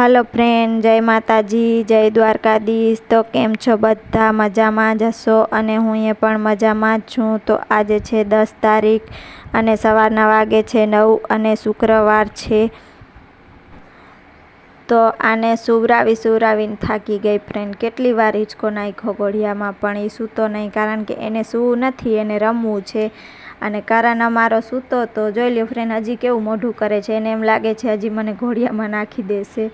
હાલો friend જય માતાજી, જય દ્વારકાધીશ. તો કેમ છો બધા? મજામાં જ હશો? અને હું એ પણ મજામાં જ છું. તો આજે છે દસ તારીખ અને સવારના વાગે છે નવ અને શુક્રવાર છે. તો આને સુવરાવી સુવરાવીને થાકી ગઈ ફ્રેન્ડ કેટલી વાર હિંચકો નાખ્યો ઘોડિયામાં પણ એ સૂતો નહીં કારણ કે એને સૂવું નથી, એને રમવું છે. અને કારાના અમારો સૂતો તો જોઈ લ્યો ફ્રેન્ડ હજી કેવું મોઢું કરે છે? એને એમ લાગે છે હજી મને ઘોડિયામાં નાખી દેશે.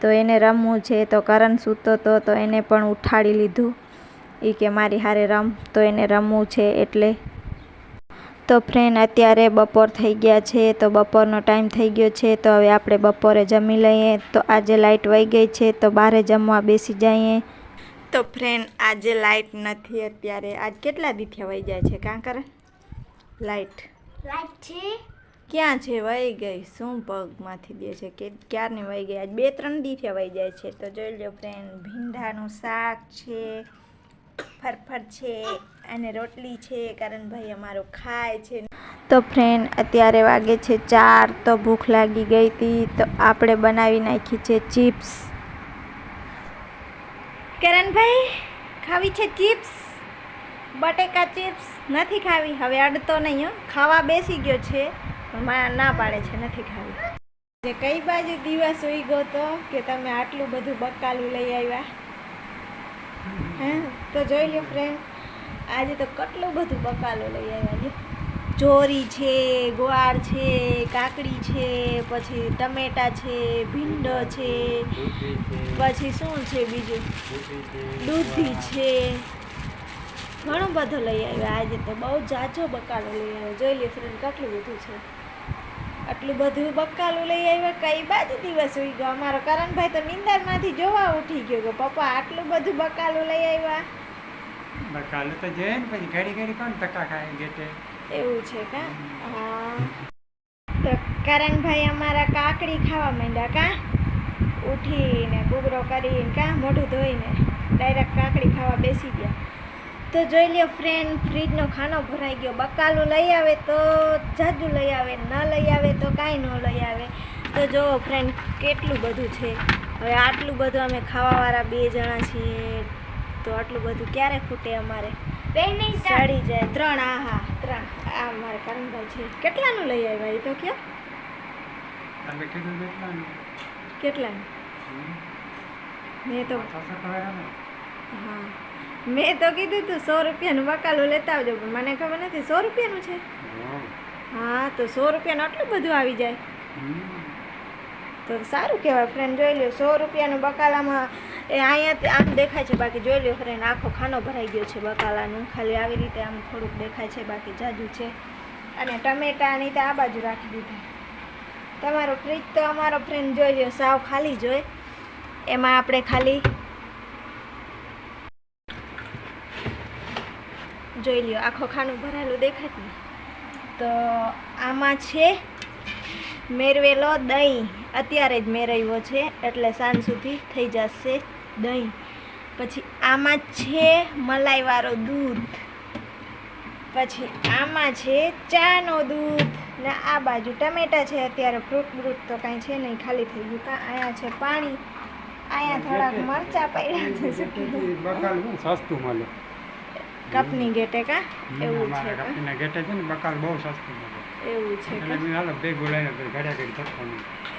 તો એને રમવું છે તો કરણ સૂતો તો તો એને પણ ઉઠાડી લીધું. એ કે મારી હારે રમ, તો એને રમવું છે એટલે. તો ફ્રેન્ડ અત્યારે બપોર થઈ ગયા છે, તો બપોરનો ટાઈમ થઈ ગયો છે, તો હવે આપણે બપોરે જમી લઈએ. તો આજે લાઇટ વહી ગઈ છે, તો બહારે જમવા બેસી જઈએ. તો ફ્રેન્ડ આજે લાઇટ નથી અત્યારે. આજ કેટલા દીથિયા વહી જાય છે કાં કરે લાઇટ લાઈટ છે? ક્યાં છે? વહી ગઈ. શું પગમાંથી દે છે? કે ક્યારની વહી ગઈ? આજ બે ત્રણ દિવસે વહી જાય છે. તો જોઈ લો ફ્રેન્ડ ભીંડાનું શાક છે ફરફર છે અને રોટલી છે. કારણ ભાઈ અમારો ખાય છે. તો ફ્રેન્ડ અત્યારે વાગે છે ચાર તો ભૂખ લાગી ગઈ હતી. તો આપણે બનાવી નાખી છે ચિપ્સ. કરણભાઈ ખાવી છે ચિપ્સ? બટેકા ચિપ્સ નથી ખાવી. હવે અડતો નહીં હો. ખાવા બેસી ગયો છે પણ મા ના પાડે છે નથી ખાવી. જે કઈ બાજુ દિવસ હોઈ ગયો તો કે તમે આટલું બધું બકાલું લઈ આવ્યા? હે? તો જોઈ લો ફ્રેન્ડ આજે તો કેટલું બધું બકાલું લઈ આવ્યા છે ચોરી છે ગોળ છે કાકડી છે પછી ટમેટા છે ભીંડો છે પછી શું છે બીજું? દૂધી છે. ઘણું બધું લઈ આવ્યા. આજે તો બહુ જાજો બકાલો લઈ આવ્યો. જોઈ લે ફ્રેન્ડ કેટલું બધું છે. આટલું બધું બકાલું લઈ આવ્યા કઈ બાજુ દિવસ ઉઈ ગયો? અમારો કરણભાઈ તો નિંદરમાંથી જોવા ઉઠી ગયો કે પપ્પા આટલું બધું બકાલું લઈ આવ્યા? બકાલું તો જઈએ ને પછી ઘડી ઘડી કોણ ધક્કા ખાય ગેટે? એવું છે કા? હા. તો કરણભાઈ અમારા કાકડી ખાવા માંડ્યા કા? ઉઠીને ગુગરો કરીને કા મોઢું ધોઈને ડાયરેક્ટ કાકડી ખાવા બેસી ગયા. તો જોઈ લ્યો ફ્રેન્ડ ફ્રીજનો ખાનો ભરાઈ ગયો. બકાલું લઈ આવે તો જાજુ લઈ આવે ન લઈ આવે તો કાંઈ ન લઈ આવે. તો જો ફ્રેન્ડ કેટલું બધું છે. હવે આટલું બધું અમે ખાવાવાળા બે જણા છીએ. તો આટલું બધું ક્યારે ખૂટે અમારે? બે નહીં સડી જાય. ત્રણ આ હા ત્રણ. આ મારે કરણભાઈ છે. કેટલાનું લઈ આવ્યા એ તો કયો? કેટલાનું? કેટલાનું? મેં તો છસો ખવડાવ્યા ને? હા મેં તો કીધું તું સો રૂપિયાનું બકાલું લેતા આવજો પણ મને ખબર નથી સો રૂપિયાનું છે? હા. તો સો રૂપિયાનું આટલું બધું આવી જાય. તો સારું કહેવાય ફ્રેન્ડ જોઈ લ્યો સો રૂપિયાનું બકાલામાં એ અહીંયા આમ દેખાય છે બાકી જોઈ લ્યો ફ્રેન્ડ આખો ખાનો ભરાઈ ગયો છે બકાલાનું ખાલી આવી રીતે આમ થોડુંક દેખાય છે બાકી જાજુ છે. અને ટમેટાની તો આ બાજુ રાખી દીધી. તમારો ફ્રીજ તો અમારો ફ્રેન્ડ જોઈ લો સાવ ખાલી જોઈ એમાં આપણે ખાલી જોઈ લ્યો, આખો ખાનું ભરેલું દેખાય ને. તો આમાં છે મેરવેલો દહીં. અત્યારે જ મેળવ્યો છે, એટલે સાંજ સુધી થઈ જશે દહીં. પછી આમાં છે મલાઈવાળો દૂધ. પછી આમાં છે ચાનો દૂધ. ને આ બાજુ ટમેટા છે, અત્યારે ફ્રૂટ બ્રૂટ તો કાંઈ છે નહીં, ખાલી થઈ ગયું. કાં, અહીંયા છે પાણી. અહીંયા થોડાક મરચાં પડ્યા છે. સસ્તું મળે. કપની ગેટે કા એવું છે કપની ગેટે છે ને બકાલ બહુ સસ્તું એવું છે એટલે મેં હાલો ભેગું લઈને ઘડિયા કરી થતો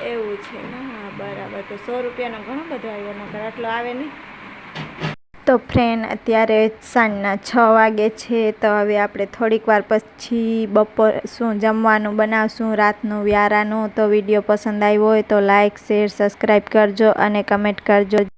એવું છે હા બરાબર. તો સો રૂપિયાનો ઘણો બધો આવ્યો નકર આટલો આવે નહીં? તો ફ્રેન્ડ અત્યારે સાંજના છ વાગે છે તો હવે આપણે થોડીક વાર પછી બપોર શું જમવાનું બનાવશું રાતનું વ્યારાનું. તો વીડિયો પસંદ આવ્યો હોય તો લાઇક શેર સબસ્ક્રાઈબ કરજો અને કમેન્ટ કરજો.